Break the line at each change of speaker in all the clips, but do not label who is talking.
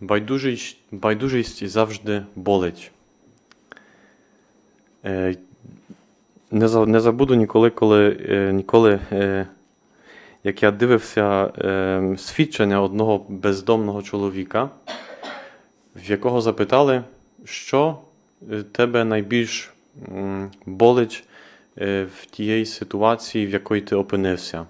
Байдужість, байдужість завжди болить. Е, Не, за- не забуду ніколи, коли, е, ніколи е, як я дивився свідчення одного бездомного чоловіка, в якого запитали, що тебе найбільш болить в тієї ситуації, в якої ти опинився.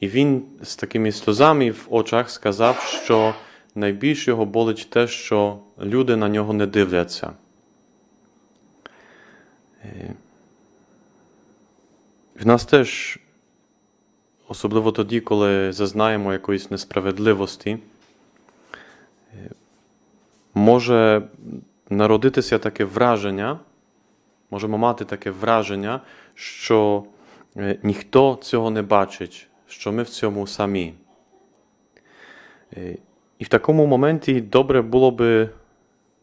І він з такими сльозами в очах сказав, що найбільш його болить те, що люди на нього не дивляться. Е, В нас теж, особливо тоді, коли зазнаємо якоїсь несправедливості, е, може народитися таке враження, можемо мати таке враження, що е, ніхто цього не бачить, що ми в цьому самі. І в такому моменті добре було би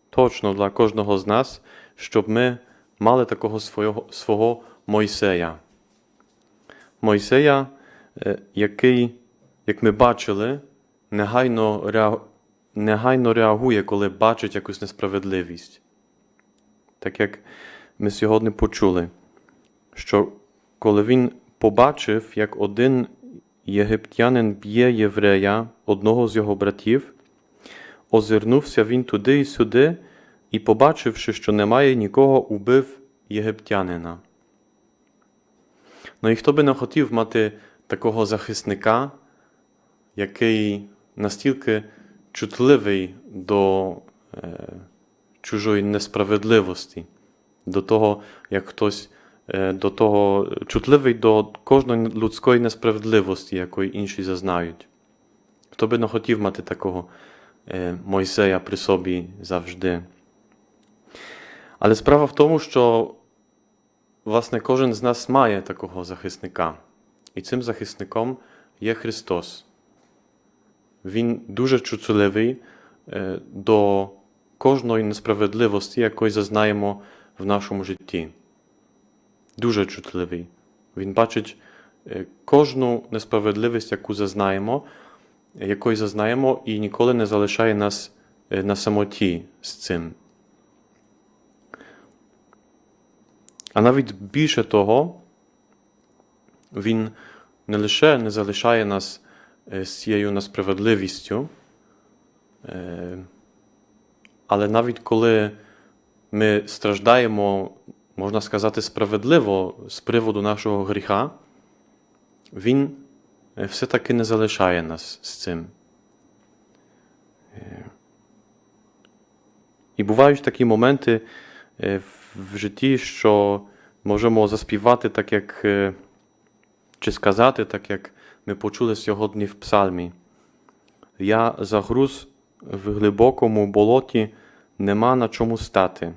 точно для кожного з нас, щоб ми мали такого свого, свого Мойсея. Мойсея, е, який, як ми бачили, негайно, реа- негайно реагує, коли бачить якусь несправедливість. Так як ми сьогодні почули, що коли він побачив, як один єгиптянин б'є єврея, одного з його братів, озирнувся він туди і сюди, і, побачивши, що немає нікого, убив єгиптянина. Ну і хто би не хотів мати такого захисника, який настільки чутливий до е, чужої несправедливості, до того, як хтось е, до того чутливий до кожної людської несправедливості, якої інші зазнають. Хто би не хотів мати такого Мойсея при собі завжди. Але справа в тому, що власне кожен з нас має такого захисника. І цим захисником є Христос. Він дуже чутливий е, до кожної несправедливості, якої зазнаємо в нашому житті. Дуже чутливий. Він бачить е, кожну несправедливість, яку зазнаємо, якої зазнаємо, і ніколи не залишає нас е, на самоті з цим. А навіть більше того, він не лише не залишає нас е, з цією несправедливістю, е, але навіть коли ми страждаємо, можна сказати, справедливо з приводу нашого гріха, Він все-таки не залишає нас з цим. Е, І бувають такі моменти е, в житті, що можемо заспівати так, як е, чи сказати, так як ми почули сьогодні в псалмі. Я загруз в глибокому болоті, нема на чому стати.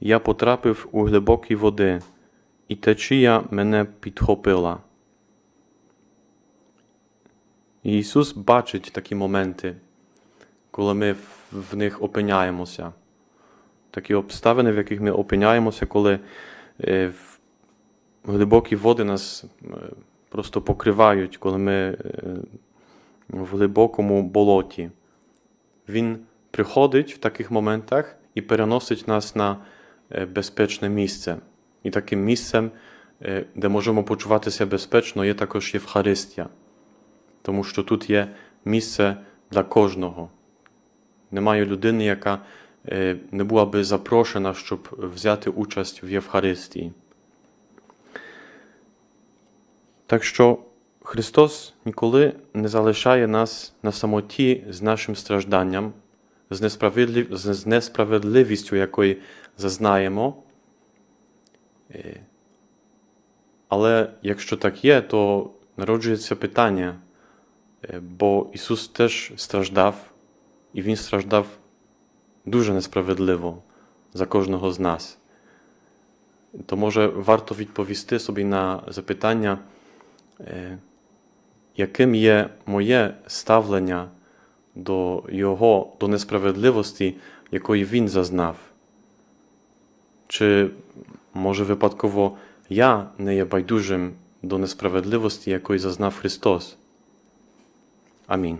Я потрапив у глибокі води, і течія мене підхопила. Ісус бачить такі моменти, коли ми в- них опиняємося. Такі обставини, в яких ми опиняємося, коли е, глибокі води нас е, просто покривають, коли ми е, в глибокому болоті. Він приходить в таких моментах і переносить нас на безпечне місце. І таким місцем, де можемо почуватися безпечно, є також Євхаристія. Тому що тут є місце для кожного. Немає людини, яка е, не була би запрошена, щоб взяти участь в Євхаристії. Так що Христос ніколи не залишає нас на самоті з нашим стражданням, з, несправедлив... з несправедливістю, якої зазнаємо. Е, Але якщо так є, то народжується питання, бо Ісус теж страждав, і Він страждав дуже несправедливо за кожного з нас. То може варто відповісти собі на запитання, е, яким є моє ставлення до Його, до несправедливості, якої Він зазнав? Чи може випадково я не є байдужим до несправедливості, якої зазнав Христос? Амінь.